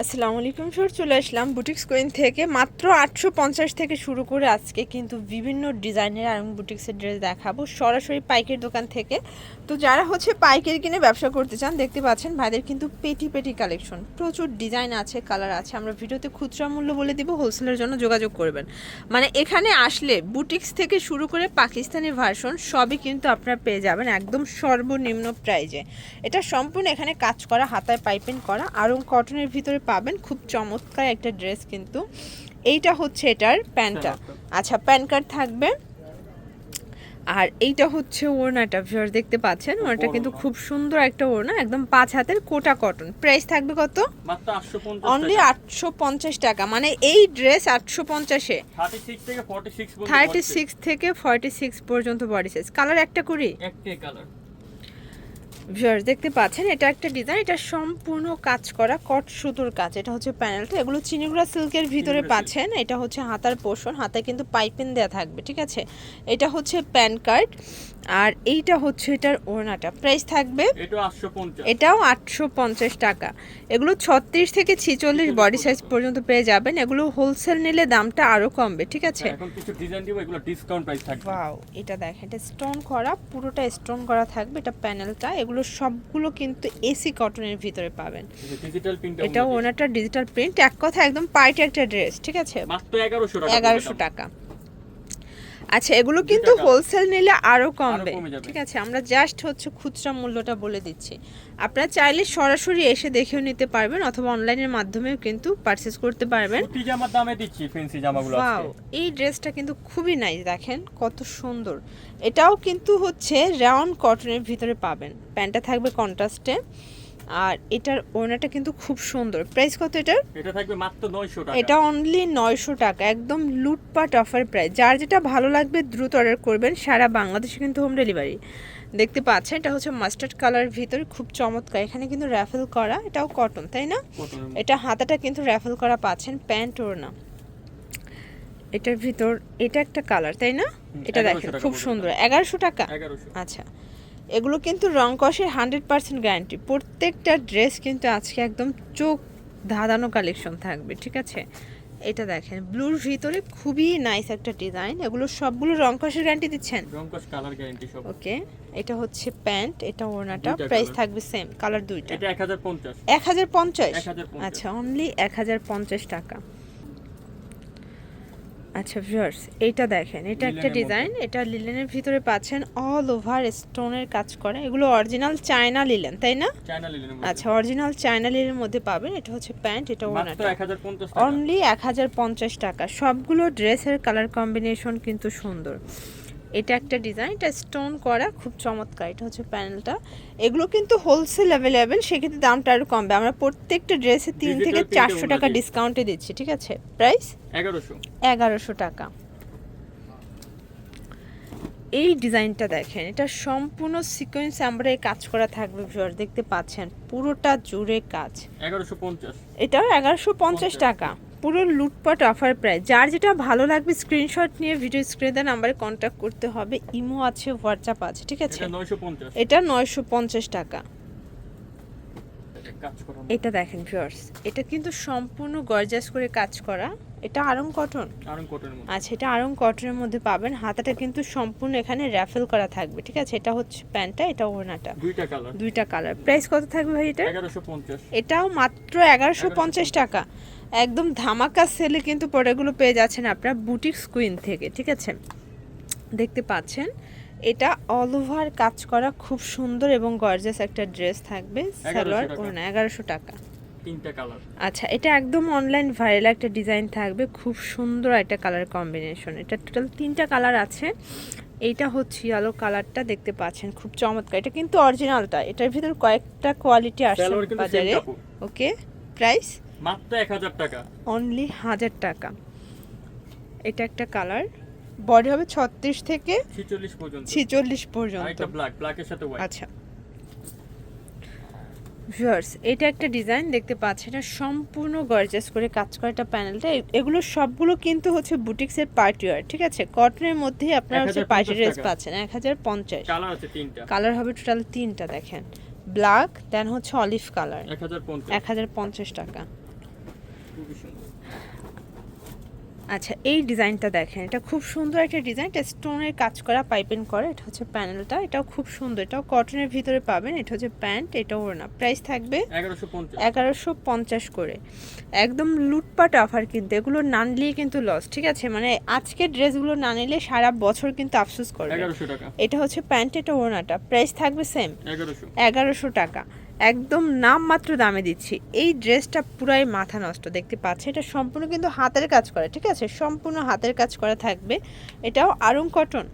আসসালামু আলাইকুম স্যার চলে আসলাম বুটিক্স কোয়েন থেকে। মাত্র আটশো পঞ্চাশ থেকে শুরু করে আজকে কিন্তু বিভিন্ন ডিজাইনের আর বুটিক্সের ড্রেস দেখাবো। সরাসরি পাইকের দোকান থেকে। তো যারা হচ্ছে পাইকারি কিনে ব্যবসা করতে চান, দেখতে পাচ্ছেন ভাইদের কিন্তু পেটি পেটি কালেকশন। প্রচুর ডিজাইন আছে, কালার আছে। আমরা ভিডিওতে খুচরা মূল্য বলে দিব, হোলসেলের জন্য যোগাযোগ করবেন। মানে এখানে আসলে বুটিক্স থেকে শুরু করে পাকিস্তানি ভার্সন সবই কিন্তু আপনারা পেয়ে যাবেন একদম সর্বনিম্ন প্রাইজে এটা সম্পূর্ণ এখানে কাজ করা, হাতায় পাইপিং করা, আরং কটনের ভিতরে পাবেন। খুব চমৎকার একটা ড্রেস কিন্তু। এইটা হচ্ছে এটার প্যান্টটা। আচ্ছা প্যান কার্ড থাকবে। আর এইটা হচ্ছে ওড়নাটা ভিউয়ার দেখতে পাচ্ছেন? ওড়নাটা কিন্তু খুব সুন্দর একটা ওড়না একদম পাঁচ হাতের কোটা কটন। প্রাইস থাকবে কত? অনলি আটশো পঞ্চাশ টাকা। মানে এই ড্রেস আটশো পঞ্চাশে। 36 থেকে 46 পর্যন্ত থার্টি সিক্স থেকে ফর্টি সিক্স পর্যন্ত বডি সাইজ কালার একটা করি? একটাই কালার ভিউয়ার্স দেখতে পাচ্ছেন এটা একটা ডিজাইন এটা সম্পূর্ণ কাজ করা কট সুতোর কাজ। এটা হচ্ছে প্যানেলটা এগুলো চিনিগুড়া সিল্কের ভিতরে পাচ্ছেন এটা হচ্ছে হাতার পোষণ হাতায় কিন্তু পাইপিং দেওয়া থাকবে ঠিক আছে? এটা হচ্ছে প্যান কার্ড আর এইটা হচ্ছে এটার ওড়নাটা প্রাইস থাকবে এটাও আটশো পঞ্চাশ। টাকা। এগুলো ছত্রিশ থেকে ছিচল্লিশ বডি সাইজ পর্যন্ত পেয়ে যাবেন এগুলো হোলসেল নিলে দামটা আরও কমবে ঠিক আছে? ওয়াও এটা দেখেন এটা স্টোন করা পুরোটা স্টোন করা থাকবে এটা প্যানেলটা এগুলো সবগুলো কিন্তু এসি কটনের ভিতরে পাবেন। ডিজিটাল প্রিন্ট এটা ওনারটা ডিজিটাল প্রিন্ট এক কথা একদম পাইট একটা ড্রেস ঠিক আছে? মাত্র 1100 টাকা। এগারোশো দাম। টাকা। আচ্ছা এগুলো কিন্তু হোলসেল নিলে আরও কমবে। ঠিক আছে আমরা জাস্ট হচ্ছে খুচরা মূল্যটা বলে দিচ্ছি। আপনারা চাইলে সরাসরি এসে দেখেও নিতে পারবেন অথবা অনলাইনের মাধ্যমেও কিন্তু পারচেস করতে পারবেন। জামার দামে দিচ্ছি ফ্যান্সি জামাগুলো এই ড্রেসটা কিন্তু খুবই নাইস দেখেন কত সুন্দর। এটাও কিন্তু হচ্ছে রাউন্ড কটনের ভিতরে পাবেন। প্যান্টটা থাকবে কন্ট্রাস্টে আর এটার ওড়নাটা কিন্তু খুব সুন্দর। প্রাইস কত এটার? এটা থাকবে মাত্র 900 টাকা। এটা অনলি নয়শো টাকা একদম লুটপাট অফার প্রাইস যার যেটা ভালো লাগবে দ্রুত অর্ডার করবেন সারা বাংলাদেশে কিন্তু হোম ডেলিভারি দেখতে পাচ্ছেন এটা হচ্ছে মাস্টার্ড কালার ভিতরে খুব চমৎকার। এখানে কিন্তু র্যাফেল করা এটাও কটন তাই না? এটা হাতাটা কিন্তু র্যাফেল করা পাচ্ছেন প্যান্ট ওড়না এটার ভিতর এটা একটা কালার তাই না? এটা দেখেন খুব সুন্দর। এগারোশো টাকা? 1100 আচ্ছা। এগুলো কিন্তু রং কষের হান্ড্রেড পার্সেন্ট গ্যারান্টি। প্রত্যেকটা ড্রেস কিন্তু আজকে একদম চোখ ধাঁধানো কালেকশন থাকবে ঠিক আছে? এটা দেখেন ব্লুর ভিতরে খুবই নাইস একটা ডিজাইন। এগুলো সবগুলো রং কষের গ্যারান্টি দিচ্ছেন? রংকশ কালার গ্যারান্টি সব। ওকে এটা হচ্ছে প্যান্ট এটা ওড়নাটা প্রাইস থাকবে সেম কালার দুইটা। এটা 1050 এক হাজার পঞ্চাশ? 1050 আচ্ছা অনলি এক হাজার পঞ্চাশ টাকা। আচ্ছা ভিউয়ার্স এটা দেখেন এটা একটা ডিজাইন এটা লিলেনের ভিতরে পাচ্ছেন অল ওভার স্টোনের কাজ করা এগুলো অরিজিনাল চায়না লিলেন তাই না? আচ্ছা অরিজিনাল চায়না লিলেনের মধ্যে পাবেন এটা হচ্ছে প্যান্ট এটা মাত্র ওনাটা। 1050 টাকা। অনলি এক হাজার পঞ্চাশ টাকা। সবগুলো ড্রেসের কালার কম্বিনেশন কিন্তু সুন্দর। এটা একটা ডিজাইন এটা স্টোন করা খুব চমৎকার এটা হচ্ছে প্যানেলটা এগুলো কিন্তু হোলসেল অ্যাভেলেবেল সেক্ষেত্রে দামটা আরও কমবে। আমরা প্রত্যেকটা ড্রেসে তিন থেকে চারশো টাকা ডিসকাউন্টে দিচ্ছি ঠিক আছে? প্রাইস 1100 এগারোশো টাকা। এই ডিজাইনটা দেখেন এটা সম্পূর্ণ সিকোয়েন্স আমরা কাজ করা থাকবে ভিউয়ার দেখতে পাচ্ছেন পুরোটা জুড়ে কাজ। 1150 এটাও এগারোশো পঞ্চাশ। টাকা। পুরো লুটপাট অফার প্রায়। যার যেটা ভালো লাগবে স্ক্রিনশট নিয়ে ভিডিও স্ক্রিনে নাম্বারে কন্ট্যাক্ট করতে হবে। ইমো আছে হোয়াটসঅ্যাপ আছে ঠিক আছে? এটা 950 এটা নয়শো পঞ্চাশ টাকা। এটা দেখেন ভিউয়ার্স এটা কিন্তু সম্পূর্ণ গর্জাস করে কাজ করা। এটা আরং কটন আরং কটনের মধ্যে। আচ্ছা এটা আরং কটনের মধ্যে পাবেন। হাতাটা কিন্তু সম্পূর্ণ এখানে র্যাফেল করা থাকবে ঠিক আছে? এটা হচ্ছে প্যান্টটা এটা ওড়নাটা। দুইটা কালার দুইটা কালার প্রাইস কত থাকবে ভাই এটা? 1150 এটাও মাত্র এগারোশো পঞ্চাশ টাকা। একদম ধামাকা সেলে কিন্তু প্রোডাক্টগুলো পেয়ে যাচ্ছেন আপনারা বুটিক্স কুইন থেকে ঠিক আছে? দেখতে পাচ্ছেন? এটা অল ওভার কাজ করা খুব সুন্দর এবং গর্জাস একটা ড্রেস থাকবে। সালোয়ার। ওড়না এগারোশো টাকা। তিনটা কালার আচ্ছা এটা একদম অনলাইন ভাইরাল একটা ডিজাইন থাকবে খুব সুন্দর একটা কালার কম্বিনেশন এটা টোটাল তিনটা কালার আছে। এইটা হচ্ছে ইয়েলো কালারটা দেখতে পাচ্ছেন খুব চমৎকার। এটা কিন্তু অরিজিনালটা এটার ভিতর কয়েকটা কোয়ালিটি আসছে বাজারে। ওকে প্রাইস মাত্র 1000 টাকা। অনলি হাজার টাকা। এটা একটা কালার বডি হবে ছত্রিশ থেকে 46 পর্যন্ত। ছিচল্লিশ পর্যন্ত। আচ্ছা। ভিউয়ার্স এটা একটা ডিজাইন দেখতে পাচ্ছেন এটা সম্পূর্ণ গর্জাস করে কাজ করা একটা প্যানেলটা এগুলো সবগুলো কিন্তু হচ্ছে বুটিক্সের পার্টি ওয়ার ঠিক আছে? কটনের মধ্যে আপনারা হচ্ছে পার্টি ড্রেস পাচ্ছেন এক হাজার পঞ্চাশ। কালার আছে তিনটা। কালার হবে টোটাল তিনটা দেখেন। ব্ল্যাক দেন হচ্ছে অলিভ কালার 1050 এক হাজার পঞ্চাশ টাকা। আচ্ছা এই ডিজাইনটা দেখেন এটা খুব সুন্দর একটা ডিজাইন এটা স্টোনের কাজ করা পাইপিং করা এটা হচ্ছে প্যানেলটা এটাও খুব সুন্দর এটাও কটনের ভিতরে পাবেন এটা হচ্ছে প্যান্ট এটা ওড়না প্রাইস থাকবে এগারোশো পঞ্চাশ। করে। একদম লুটপাট অফার কিন্তু এগুলো না নিলেই কিন্তু লস ঠিক আছে? মানে আজকের ড্রেসগুলো না নিলে সারা বছর কিন্তু আফসোস করবে। এটা হচ্ছে প্যান্ট এটা ওড়নাটা প্রাইস থাকবে সেম এগারোশো টাকা। একদম নামমাত্র দামে দিচ্ছি। এই ড্রেসটা পুরাই মাথা নষ্ট দেখতে পাচ্ছে এটা সম্পূর্ণ কিন্তু হাতের কাজ করা ঠিক আছে? সম্পূর্ণ হাতের কাজ করা থাকবে। এটাও আরং কটন।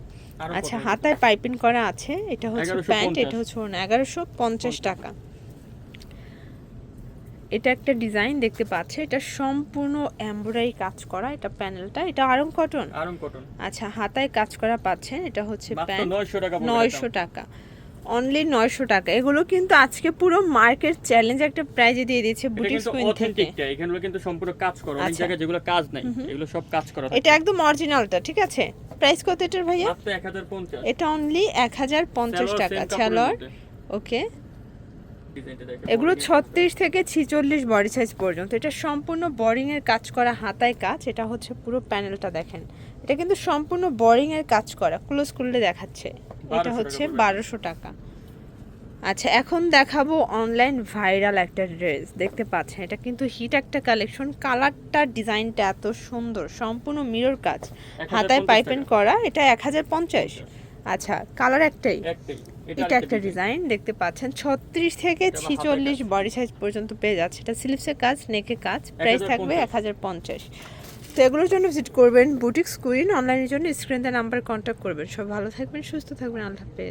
আচ্ছা হাতায় পাইপিং করা আছে। এটা হচ্ছে প্যান্ট এটা হচ্ছে এগারোশো পঞ্চাশ টাকা। এটা একটা ডিজাইন দেখতে পাচ্ছে এটা সম্পূর্ণ এমব্রয়ডারি কাজ করা এটা প্যানেলটা। এটা আরং কটন। আরং কটন। আচ্ছা হাতায় কাজ করা পাচ্ছেন। এটা হচ্ছে প্যান্ট নয়শো টাকা পড়বে নয়শো দাম। টাকা। অনলি নয়শো টাকা। এগুলো কিন্তু আজকে পুরো মার্কেট চ্যালেঞ্জ একটা প্রাইজে দিয়ে দিয়েছে বুটিক কুইন থেকে। এখানে কিন্তু সম্পূর্ণ কাজ করা অনেক আচ্ছা। জায়গায় যেগুলো কাজ নাই এগুলো সব কাজ করা এটা একদম অরিজিনালটা ঠিক আছে? প্রাইস কত এটার ভাইয়া? এটা অনলি এক হাজার পঞ্চাশ টাকা ছালোয়ার ওকে এগুলো ছত্রিশ থেকে ছিচল্লিশ বডি সাইজ পর্যন্ত। এটা সম্পূর্ণ বোরিং এর কাজ করা হাতায় কাজ এটা হচ্ছে পুরো প্যানেলটা দেখেন। এটা কিন্তু সম্পূর্ণ বোরিং এর কাজ করা ক্লোজ করলে দেখাচ্ছে। এটা হচ্ছে বারোশো টাকা। আচ্ছা এখন দেখাবো অনলাইন ভাইরাল একটা ড্রেস দেখতে পাচ্ছেন এটা কিন্তু হিট একটা কালেকশন কালারটা ডিজাইনটা এত সুন্দর সম্পূর্ণ মিরর কাজ। হাতায় 1050 পাইপেন করা এটা এক হাজার পঞ্চাশ। আচ্ছা। কালার একটাই। এটা একটা ডিজাইন দেখতে পাচ্ছেন। ছত্রিশ থেকে ছিচল্লিশ বডি সাইজ পর্যন্ত পেয়ে যাচ্ছে। এটা স্লিপসের কাজ নেকে কাজ। প্রাইস থাকবে এক হাজার পঞ্চাশ। তো এগুলোর জন্য ভিজিট করবেন বুটিক কুইন অনলাইনের জন্য স্ক্রিনতে নাম্বার কন্ট্যাক্ট করবেন। সব ভালো থাকবেন, সুস্থ থাকবেন, আল্লাহ হাফেজ।